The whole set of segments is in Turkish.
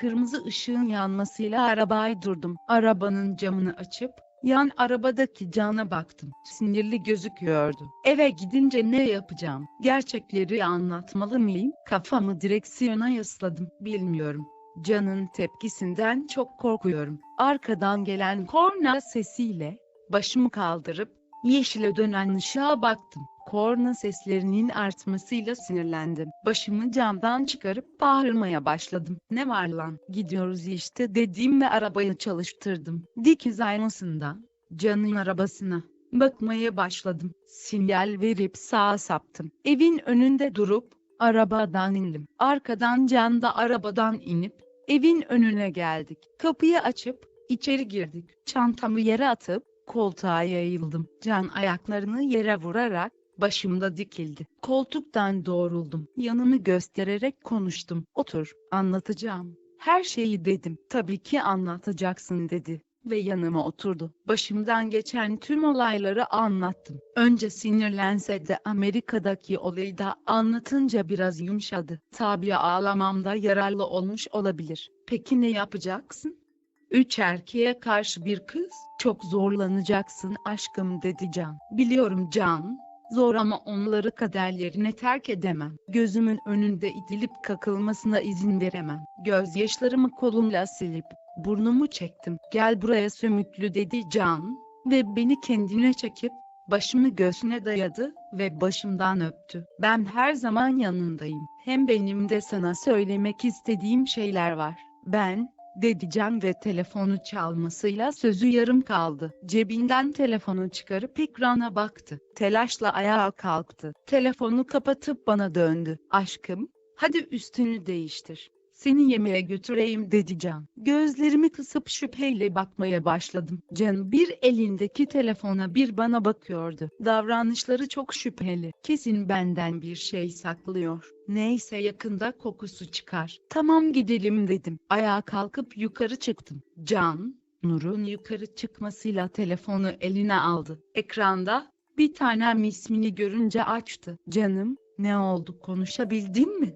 kırmızı ışığın yanmasıyla arabayı durdum. Arabanın camını açıp yan arabadaki cana baktım. Sinirli gözüküyordu. Eve gidince ne yapacağım? Gerçekleri anlatmalı mıyım? Kafamı direksiyona yasladım. Bilmiyorum. Can'ın tepkisinden çok korkuyorum. Arkadan gelen korna sesiyle başımı kaldırıp yeşile dönen ışığa baktım. Korna seslerinin artmasıyla sinirlendim. Başımı camdan çıkarıp bağırmaya başladım. Ne var lan? Gidiyoruz işte dediğim ve arabayı çalıştırdım. Dikiz aynasından Can'ın arabasına bakmaya başladım. Sinyal verip sağa saptım. Evin önünde durup arabadan indim. Arkadan Can da arabadan inip evin önüne geldik. Kapıyı açıp içeri girdik. Çantamı yere atıp koltuğa yayıldım. Can ayaklarını yere vurarak başımda dikildi. Koltuktan doğruldum. Yanımı göstererek konuştum. Otur, anlatacağım. Her şeyi dedim. Tabii ki anlatacaksın dedi ve yanıma oturdu. Başımdan geçen tüm olayları anlattım. Önce sinirlense de Amerika'daki olayı da anlatınca biraz yumuşadı. Tabii ağlamamda yararlı olmuş olabilir. Peki ne yapacaksın? Üç erkeğe karşı bir kız, çok zorlanacaksın aşkım dedi Can. Biliyorum Can, zor ama onları kaderlerine terk edemem. Gözümün önünde itilip kakılmasına izin veremem. Gözyaşlarımı kolumla silip, burnumu çektim. Gel buraya sümüklü dedi Can, ve beni kendine çekip, başımı göğsüne dayadı ve başımdan öptü. Ben her zaman yanındayım. Hem benim de sana söylemek istediğim şeyler var. Ben, dedi Can ve telefonu çalmasıyla sözü yarım kaldı. Cebinden telefonu çıkarıp ekrana baktı. Telaşla ayağa kalktı. Telefonu kapatıp bana döndü. Aşkım, hadi üstünü değiştir. Seni yemeğe götüreyim dedi Can. Gözlerimi kısıp şüpheyle bakmaya başladım. Can bir elindeki telefona bir bana bakıyordu. Davranışları çok şüpheli. Kesin benden bir şey saklıyor. Neyse yakında kokusu çıkar. Tamam gidelim dedim. Ayağa kalkıp yukarı çıktım. Can, Nur'un yukarı çıkmasıyla telefonu eline aldı. Ekranda bir tanem ismini görünce açtı. Canım, ne oldu konuşabildin mi?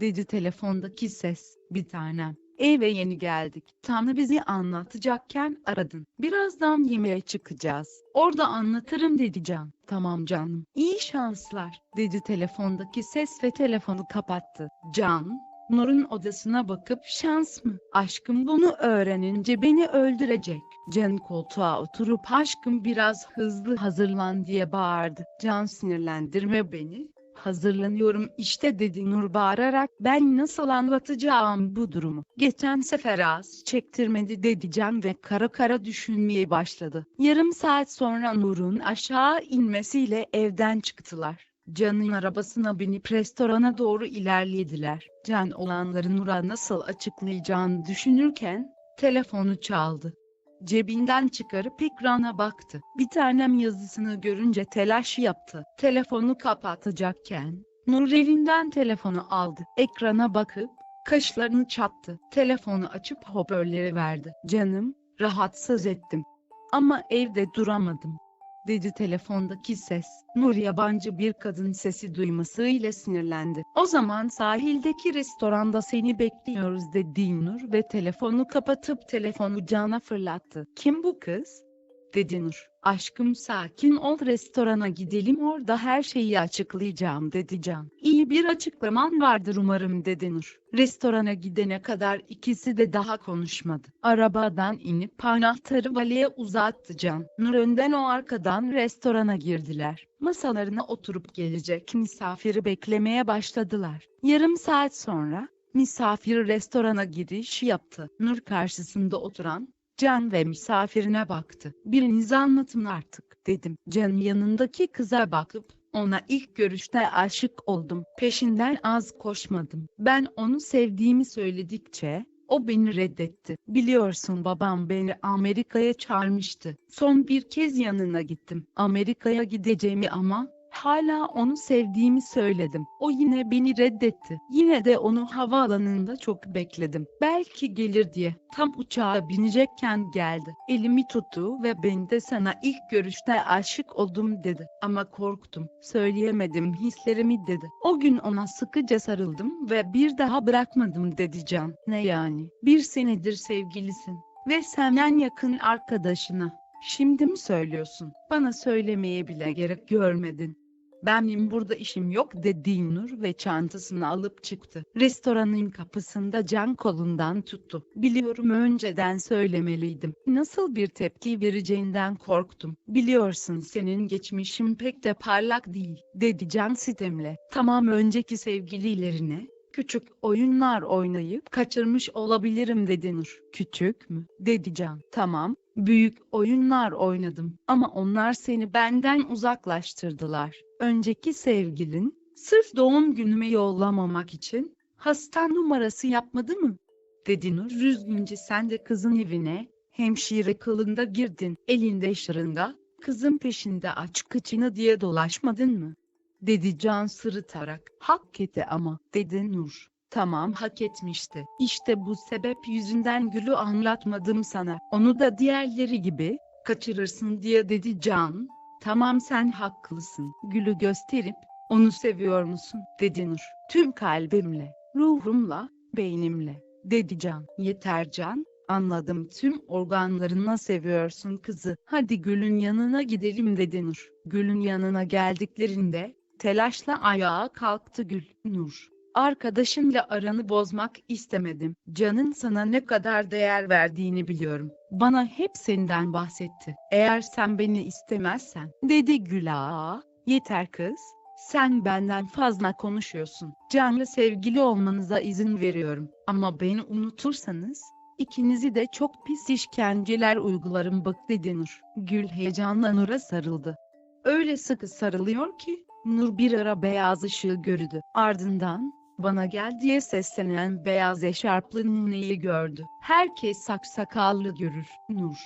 Dedi telefondaki ses. Bir tanem. Eve yeni geldik. Tanrı bizi anlatacakken aradın. Birazdan yemeğe çıkacağız. Orada anlatırım dedi Can. Tamam canım. İyi şanslar dedi telefondaki ses ve telefonu kapattı. Can, Nur'un odasına bakıp şans mı? Aşkım bunu öğrenince beni öldürecek. Can koltuğa oturup aşkım biraz hızlı hazırlan diye bağırdı. Can sinirlendirme beni. Hazırlanıyorum işte dedi Nur bağırarak ben nasıl anlatacağım bu durumu. Geçen sefer az çektirmedi dedi Can ve kara kara düşünmeye başladı. Yarım saat sonra Nur'un aşağı inmesiyle evden çıktılar. Can'ın arabasına binip restorana doğru ilerlediler. Can olanları Nur'a nasıl açıklayacağını düşünürken telefonu çaldı cebinden çıkarıp ekrana baktı. Bir tanem yazısını görünce telaş yaptı. Telefonu kapatacakken, Nur evinden telefonu aldı. Ekrana bakıp, kaşlarını çattı. Telefonu açıp hoparlöre verdi. Canım, rahatsız ettim. Ama evde duramadım dedi telefondaki ses. Nur yabancı bir kadın sesi duymasıyla sinirlendi. O zaman sahildeki restoranda seni bekliyoruz dedi Nur ve telefonu kapatıp telefonu Can'a fırlattı. Kim bu kız? dedi Nur. Aşkım sakin ol restorana gidelim orada her şeyi açıklayacağım dedi Can. İyi bir açıklaman vardır umarım dedi Nur. Restorana gidene kadar ikisi de daha konuşmadı. Arabadan inip anahtarı valiye uzattı Can. Nur önden o arkadan restorana girdiler. Masalarına oturup gelecek misafiri beklemeye başladılar. Yarım saat sonra misafir restorana giriş yaptı. Nur karşısında oturan Can ve misafirine baktı. Birinizi anlatın artık dedim. Can yanındaki kıza bakıp ona ilk görüşte aşık oldum. Peşinden az koşmadım. Ben onu sevdiğimi söyledikçe o beni reddetti. Biliyorsun babam beni Amerika'ya çağırmıştı. Son bir kez yanına gittim. Amerika'ya gideceğimi ama Hala onu sevdiğimi söyledim. O yine beni reddetti. Yine de onu havaalanında çok bekledim. Belki gelir diye. Tam uçağa binecekken geldi. Elimi tuttu ve ben de sana ilk görüşte aşık oldum dedi. Ama korktum. Söyleyemedim hislerimi dedi. O gün ona sıkıca sarıldım ve bir daha bırakmadım dedi Can. Ne yani? Bir senedir sevgilisin. Ve senden yakın arkadaşına. Şimdi mi söylüyorsun? Bana söylemeye bile gerek görmedin. Benim burada işim yok dedi Nur ve çantasını alıp çıktı. Restoranın kapısında can kolundan tuttu. Biliyorum önceden söylemeliydim. Nasıl bir tepki vereceğinden korktum. Biliyorsun senin geçmişin pek de parlak değil, dedi can sitemle. Tamam önceki sevgililerine, küçük oyunlar oynayıp kaçırmış olabilirim dedi Nur. Küçük mü? dedi Can. Tamam, büyük oyunlar oynadım ama onlar seni benden uzaklaştırdılar. Önceki sevgilin, sırf doğum günüme yollamamak için, hasta numarası yapmadı mı? dedi Nur rüzgünce sen de kızın evine, hemşire kılında girdin, elinde şırınga, kızın peşinde aç kıçını diye dolaşmadın mı? dedi Can sırıtarak. Hak etti ama, dedi Nur. Tamam hak etmişti. İşte bu sebep yüzünden Gül'ü anlatmadım sana. Onu da diğerleri gibi, kaçırırsın diye dedi Can. Tamam sen haklısın. Gül'ü gösterip, onu seviyor musun? dedi Nur. Tüm kalbimle, ruhumla, beynimle, dedi Can. Yeter Can, anladım tüm organlarına seviyorsun kızı. Hadi Gül'ün yanına gidelim dedi Nur. Gül'ün yanına geldiklerinde, telaşla ayağa kalktı Gül. Nur, arkadaşınla aranı bozmak istemedim. Can'ın sana ne kadar değer verdiğini biliyorum. Bana hep senden bahsetti. Eğer sen beni istemezsen, dedi Gül ağa, yeter kız. Sen benden fazla konuşuyorsun. Can'la sevgili olmanıza izin veriyorum. Ama beni unutursanız, ikinizi de çok pis işkenceler uygularım bak dedi Nur. Gül heyecanla Nur'a sarıldı. Öyle sıkı sarılıyor ki, Nur bir ara beyaz ışığı gördü. Ardından, bana gel diye seslenen beyaz eşarplı nineyi gördü. Herkes saksakallı görür. Nur,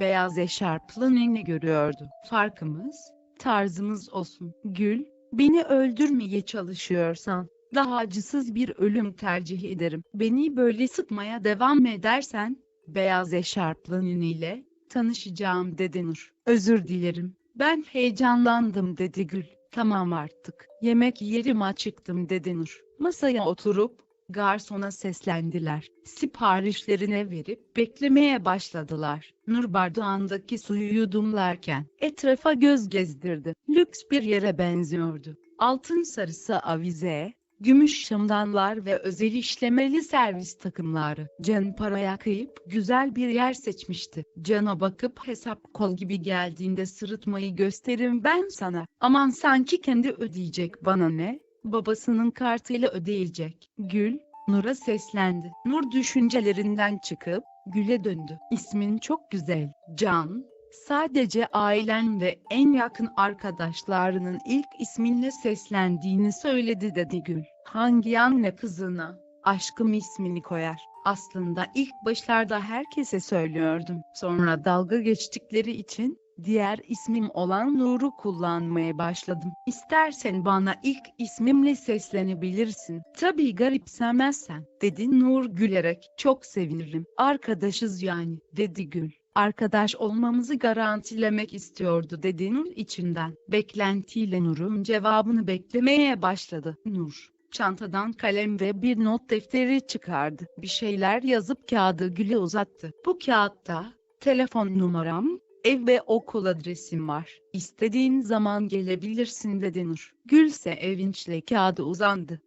beyaz eşarplı nine görüyordu. Farkımız, tarzımız olsun. Gül, beni öldürmeye çalışıyorsan, daha acısız bir ölüm tercih ederim. Beni böyle sıkmaya devam edersen, beyaz eşarplı nineyle, tanışacağım dedi Nur. Özür dilerim, ben heyecanlandım dedi Gül. Tamam artık. Yemek yerim açıktım dedi Nur. Masaya oturup garsona seslendiler. Siparişlerine verip beklemeye başladılar. Nur bardağındaki suyu yudumlarken etrafa göz gezdirdi. Lüks bir yere benziyordu. Altın sarısı avize, gümüş şamdanlar ve özel işlemeli servis takımları. Can paraya kıyıp güzel bir yer seçmişti. Can'a bakıp hesap kol gibi geldiğinde sırıtmayı gösteririm ben sana. Aman sanki kendi ödeyecek bana ne? Babasının kartıyla ödeyecek. Gül, Nur'a seslendi. Nur düşüncelerinden çıkıp, Gül'e döndü. İsmin çok güzel. Can, sadece ailen ve en yakın arkadaşlarının ilk isminle seslendiğini söyledi dedi Gül. Hangi anne kızına, aşkım ismini koyar? Aslında ilk başlarda herkese söylüyordum. Sonra dalga geçtikleri için, diğer ismim olan Nur'u kullanmaya başladım. İstersen bana ilk ismimle seslenebilirsin. Tabii garipsemezsen, dedi Nur gülerek. Çok sevinirim. Arkadaşız yani, dedi Gül. Arkadaş olmamızı garantilemek istiyordu dedi Nur içinden. Beklentiyle Nur'un cevabını beklemeye başladı. Nur, çantadan kalem ve bir not defteri çıkardı. Bir şeyler yazıp kağıdı Gül'e uzattı. Bu kağıtta, telefon numaram, ev ve okul adresim var. İstediğin zaman gelebilirsin dedi Nur. Gülse evinçle kağıdı uzandı.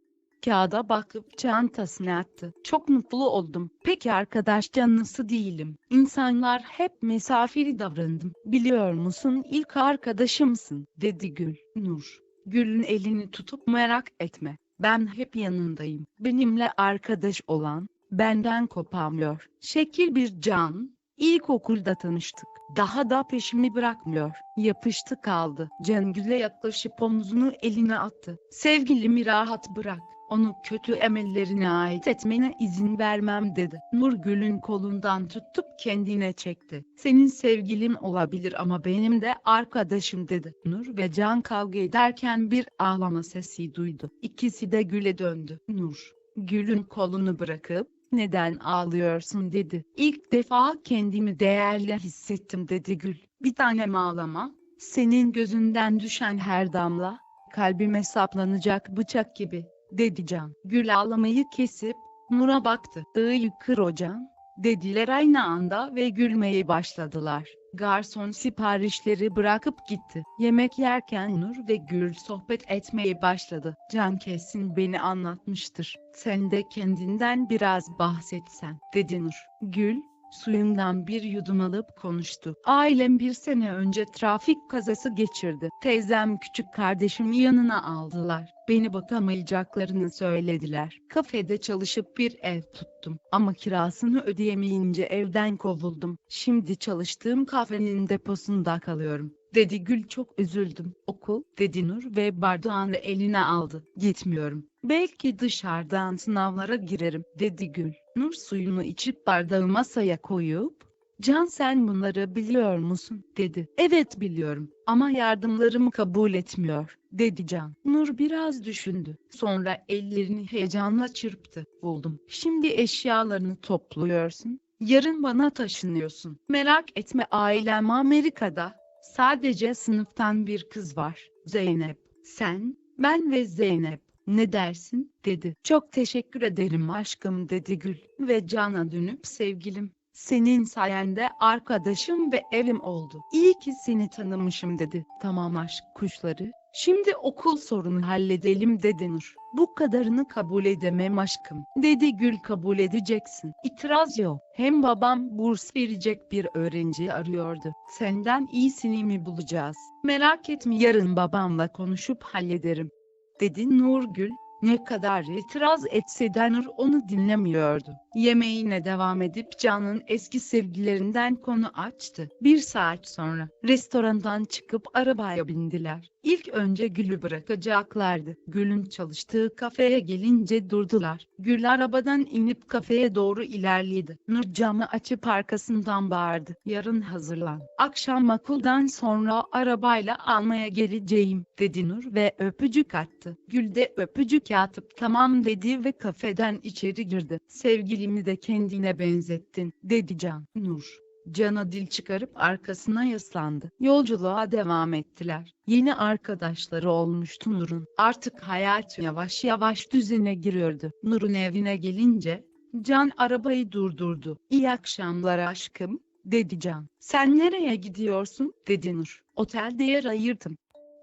Kağıda bakıp çantasına attı. Çok mutlu oldum. Peki arkadaş canlısı değilim. İnsanlar hep mesafeli davrandım. Biliyor musun ilk arkadaşımsın, dedi Gül. Nur, Gül'ün elini tutup merak etme. Ben hep yanındayım. Benimle arkadaş olan, benden kopamıyor. Şekil bir can, İlkokulda tanıştık. Daha da peşimi bırakmıyor. Yapıştı kaldı. Can Gül'e yaklaşıp omzunu eline attı. Sevgilimi rahat bırak. Onu kötü emellerine ait etmene izin vermem dedi. Nurgül'ün kolundan tutup kendine çekti. Senin sevgilin olabilir ama benim de arkadaşım dedi. Nur ve Can kavga ederken bir ağlama sesi duydu. İkisi de Gül'e döndü. Nur, Gül'ün kolunu bırakıp neden ağlıyorsun dedi. İlk defa kendimi değerli hissettim dedi Gül. Bir tanem ağlama. Senin gözünden düşen her damla, kalbime saplanacak bıçak gibi, dedi Can. Gül ağlamayı kesip, Nur'a baktı. Iı kır hocam, dediler aynı anda ve gülmeye başladılar. Garson siparişleri bırakıp gitti. Yemek yerken Nur ve Gül sohbet etmeye başladı. Can kesin beni anlatmıştır. Sen de kendinden biraz bahsetsen, dedi Nur. Gül, suyundan bir yudum alıp konuştu. Ailem bir sene önce trafik kazası geçirdi. Teyzem küçük kardeşimi yanına aldılar. Beni bakamayacaklarını söylediler. Kafede çalışıp bir ev tuttum. Ama kirasını ödeyemeyince evden kovuldum. Şimdi çalıştığım kafenin deposunda kalıyorum. Dedi Gül çok üzüldüm. Okul, dedi Nur ve bardağını eline aldı. Gitmiyorum. Belki dışarıdan sınavlara girerim, dedi Gül. Nur suyunu içip bardağı masaya koyup, Can sen bunları biliyor musun? dedi. Evet biliyorum ama yardımlarımı kabul etmiyor, dedi Can. Nur biraz düşündü. Sonra ellerini heyecanla çırptı. Buldum. Şimdi eşyalarını topluyorsun. Yarın bana taşınıyorsun. Merak etme ailem Amerika'da. Sadece sınıftan bir kız var. Zeynep. Sen, ben ve Zeynep. Ne dersin? dedi. Çok teşekkür ederim aşkım dedi Gül. Ve Can'a dönüp sevgilim. Senin sayende arkadaşım ve evim oldu. İyi ki seni tanımışım dedi. Tamam aşk kuşları. Şimdi okul sorunu halledelim dedi Nur. Bu kadarını kabul edemem aşkım. Dedi Gül kabul edeceksin. İtiraz yok. Hem babam burs verecek bir öğrenci arıyordu. Senden iyisini mi bulacağız? Merak etme yarın babamla konuşup hallederim. Dedi Nurgül. Ne kadar itiraz etse de Nur onu dinlemiyordu. Yemeğine devam edip Can'ın eski sevgilerinden konu açtı. Bir saat sonra restorandan çıkıp arabaya bindiler. İlk önce Gül'ü bırakacaklardı. Gül'ün çalıştığı kafeye gelince durdular. Gül arabadan inip kafeye doğru ilerledi. Nur camı açıp arkasından bağırdı. Yarın hazırlan. Akşam okuldan sonra arabayla almaya geleceğim dedi Nur ve öpücük attı. Gül de öpücük atıp tamam dedi ve kafeden içeri girdi. Sevgilimi de kendine benzettin dedi Can. Nur. Can'a dil çıkarıp arkasına yaslandı. Yolculuğa devam ettiler. Yeni arkadaşları olmuştu Nur'un. Artık hayat yavaş yavaş düzene giriyordu. Nur'un evine gelince, Can arabayı durdurdu. İyi akşamlar aşkım, dedi Can. Sen nereye gidiyorsun, dedi Nur. Otelde yer ayırdım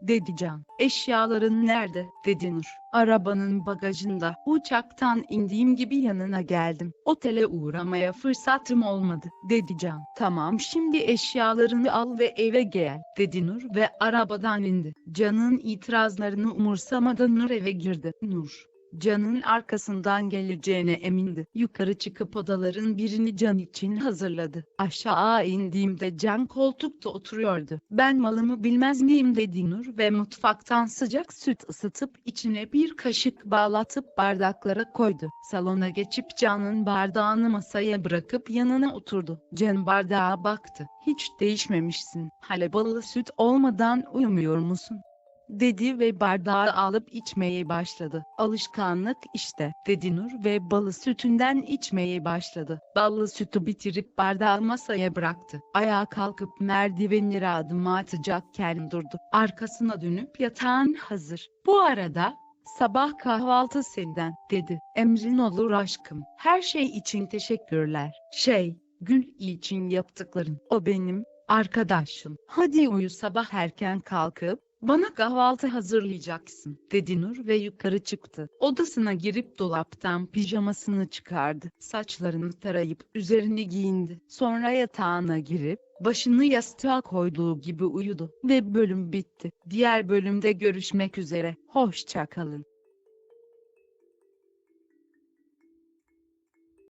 dedi Can. Eşyaların nerede, dedi Nur. Arabanın bagajında. Uçaktan indiğim gibi yanına geldim. Otele uğramaya fırsatım olmadı, dedi Can. Tamam şimdi eşyalarını al ve eve gel, dedi Nur ve arabadan indi. Can'ın itirazlarını umursamadan Nur eve girdi. Nur. Can'ın arkasından geleceğine emindi. Yukarı çıkıp odaların birini Can için hazırladı. Aşağı indiğimde Can koltukta oturuyordu. Ben malımı bilmez miyim dedi Nur ve mutfaktan sıcak süt ısıtıp içine bir kaşık bağlatıp bardaklara koydu. Salona geçip Can'ın bardağını masaya bırakıp yanına oturdu. Can bardağa baktı. Hiç değişmemişsin. Halebalı süt olmadan uyumuyor musun? Dedi ve bardağı alıp içmeye başladı. Alışkanlık işte, dedi Nur ve balı sütünden içmeye başladı. Ballı sütü bitirip bardağı masaya bıraktı. Ayağa kalkıp merdivenlere adım atacakken durdu. Arkasına dönüp yatağın hazır. Bu arada, Sabah kahvaltı senden, dedi. Emrin olur aşkım. Her şey için teşekkürler. Şey, Gül için yaptıkların. O benim, arkadaşım. Hadi uyu sabah erken kalkıp, bana kahvaltı hazırlayacaksın, dedi Nur ve yukarı çıktı. Odasına girip dolaptan pijamasını çıkardı. Saçlarını tarayıp üzerini giyindi. Sonra yatağına girip, başını yastığa koyduğu gibi uyudu. Ve bölüm bitti. Diğer bölümde görüşmek üzere. Hoşça kalın.